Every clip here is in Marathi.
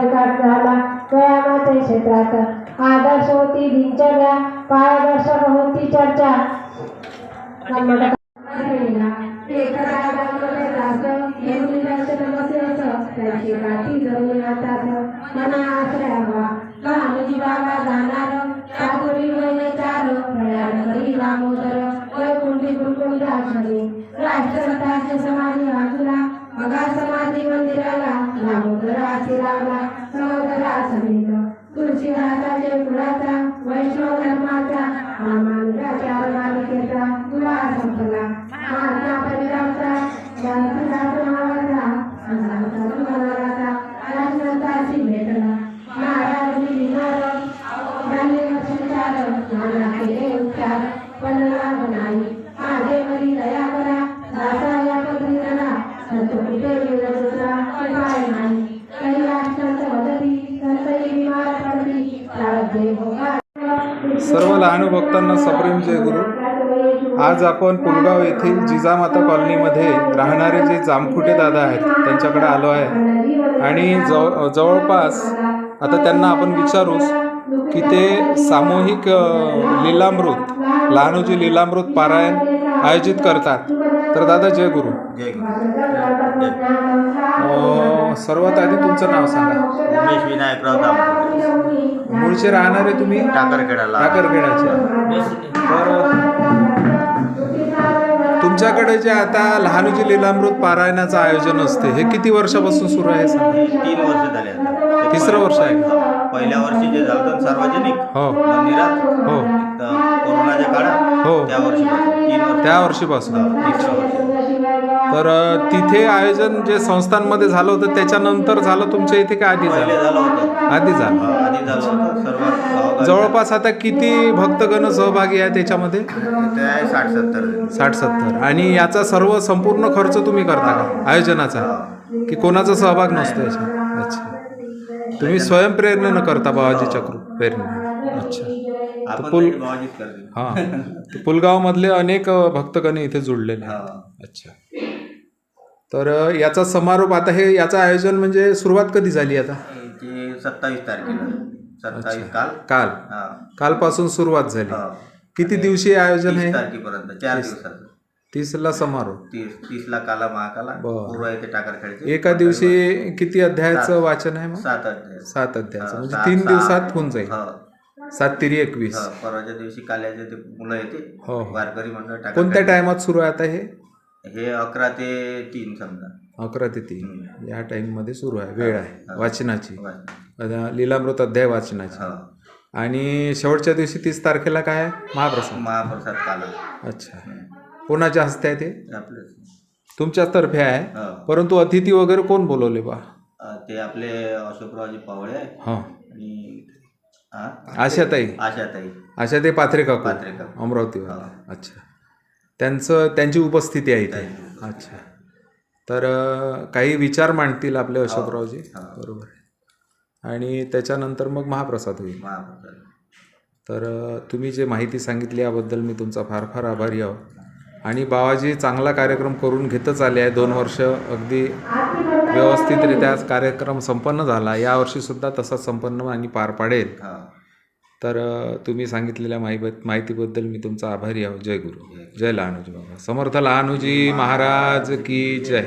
विकास झाला व्यायामाचे क्षेत्रात आदर्श होती दिनचर्या पारदर्शक होती चर्चा. कर्नाटक मना आश्रयावा जाणार चातुरी वय चार प्रयाण करी दामोदर वैकुंठी आश्रमी समाधी बाजूला मगा समाधी मंदिराला दामोदर आशी लावला सहोदरा समेत. तुळशीदासाचे पुराचा वैष्णव धर्माचा रामानुजाच्या मालिकेचा सर्व लहान भक्तांना सप्रेम जय गुरु. आज आपण पुलगाव येथील जिजामाता कॉलनीमध्ये राहणारे जे जामखुटे दादा आहेत त्यांच्याकडे आलो आहे. आणि जव जवळपास आता त्यांना आपण विचारूच की ते सामूहिक लीलामृत लहानोजी लीलामृत पारायण आयोजित करतात. तर दादा जय गुरु. जय गुरु. अ, सर्वात आधी तुमचं नाव सांगा. उमेश विनायकराव दामोदर मूळचे राहणारे तुम्ही? टाकरखेडाला. टाकरखेडाचे. तर तुमच्याकडे जे आता लहानोजी लीलामृत पारायणाचं आयोजन असते हे किती वर्षापासून सुरू आहे सांगा? तीन वर्ष झाले तिसरं वर्ष आहे. हा. पहिल्या वर्षी जे झालं होतं सार्वजनिक हो. मंदिरात हो. कोरोनाच्या काळात हो. त्या वर्षी त्या वर्षीपासून. तर तिथे आयोजन जे संस्थांमध्ये झालं होतं त्याच्यानंतर झालं तुमच्या इथे का आधी झालं? आधी झालं. आधी झालं होतं. सर्व गावोगावी. जवळपास आता किती भक्तगण सहभागी आहे त्याच्यामध्ये? साठ सत्तर. साठ सत्तर आणि याचा सर्व संपूर्ण खर्च तुम्ही करता का? आयोजनाचा? की कोणाचा सहभाग नसतो याच्यात? अच्छा. तुम्ही स्वयंप्रेरणेनं करता बाबाजी चक्र प्रेरणा. अच्छा. आपण पुल- तरी हां. पुलगावमधले अनेक भक्तगण इथे जुळलेले आहेत. हा. अच्छा. तर याचा समारोप आता हे याचं आयोजन म्हणजे सुरुवात कधी झाली आता? ते सत्तावीस तारखेला. सत्तावीस काल. काल. हा. कालपासून सुरुवात झाली. हा. किती दिवशी आयोजन आहे? तारखेपर्यंत. चार दिवसाचं. तीसला समारोप. तीस तीसला काला महाकाला बरं. पूर्व येथे टाकर खेळचे एका दिवशी किती अध्यायाचं. वाचन आहे मग? सात अध्याय. सात अध्यायाचं. म्हणजे तीन. दिवसात होऊन जाईल. हो, सात तिरी एकवीस. हो. परवाच्या दिवशी काल्याचे ते मुलं येते. हो, हो. वारकरी मंडळ कोणत्या. टायमात सुरू आहे आता हे? हे अकरा ते तीन समजा. अकरा ते तीन. या टाइममध्ये सुरू आहे. वेळ आहे. वाचनाची. आता लीलामृत अध्याय वाचनाची. हो. आणि शेवटच्या दिवशी तीस तारखेला काय आहे? महाप्रसाद. महाप्रसाद काला. अच्छा. कोणाच्या हस्ते आहे ते? आपले तुमच्याच तर्फे आहे. हो. परंतु अतिथी वगैरे कोण बोलवले बा? अ, ते आपले अशोकरावजी पावळे आहे हां. आणि हा? आशाताई. आशाताई. आशा ते पात्रे काकू. पात्रे काकू. अमरावतीवर हा. अच्छा. त्यांचं त्यांची उपस्थिती आहे इथे. अच्छा. तर अं, काही विचार मांडतील आपले अशोकरावजी? हा. बरोबर आहे. आणि त्याच्यानंतर मग महाप्रसाद होईल. महाप्रसाद. तर अ, तुम्ही जे माहिती सांगितली याबद्दल मी तुमचा फार फार आभारी आहो आणि बाबाजी चांगला कार्यक्रम करून घेतच आले आहे. दोन वर्ष अगदी व्यवस्थितरित्या कार्यक्रम संपन्न झाला. यावर्षीसुद्धा तसाच संपन्न आणि पार पाडेल. तर तुम्ही सांगितलेल्या माहिती माहितीबद्दल मी तुमचा आभारी आहो. जय गुरु. जय लहानूजी बाबा. समर्थ लहानूजी महाराज की जय.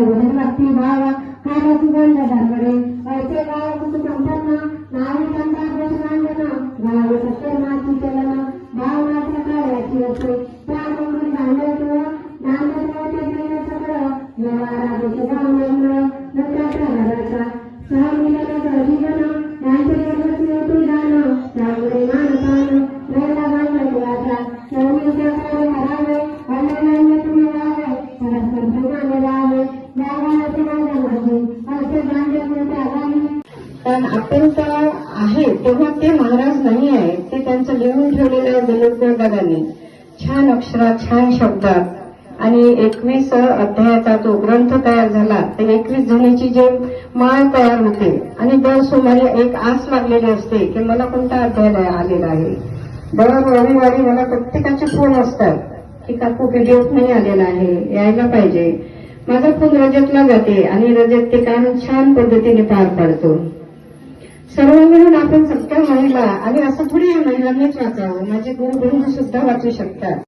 ಗುಣದ ಭಕ್ತಿ ಭಾವ ಹಾಗಾಗಿಗೊಂಡ ಧರ್ಮಡೆ ಐತೆ ಗಾಯ ಕುಟುಂಬನ ನಾವೇ ತಂದಾಭ್ಯಾಸಗಳನ್ನ ನಾವು ಸತ್ಯ ಮಾತಿ ಕೆಲನ ಭಾವ ಮಾತ್ರ ಕಾರ್ಯಕ್ಕೆ ಪ್ರಾಣ ನಾಮದ ನಾಮದ ನಾಮದ ವ್ಯವಹಾರ भावा तेव्हा ते महाराज नाही आहे ते त्यांचं लिहून ठेवलेलं आहे बेलुरकर छान अक्षरात छान शब्दात आणि एकवीस अध्यायाचा तो ग्रंथ तयार झाला. तर एकवीस जणीची जे माळ तयार होते आणि दर सोमवारी एक आस लागलेली असते की मला कोणता अध्याय आलेला आहे. दर रविवारी मला प्रत्येकाचे फोन असतात की काकू पीडीएफ नाही आलेला आहे यायला पाहिजे. माझा फोन रजतला जाते आणि रजत ते काम छान पद्धतीने पार पाडतो. सर्व मिळून आपण सत्य महिला आणि असं थोडी या महिलांनीच वाचावं. माझे गुरु बंधू सुद्धा वाचू शकतात.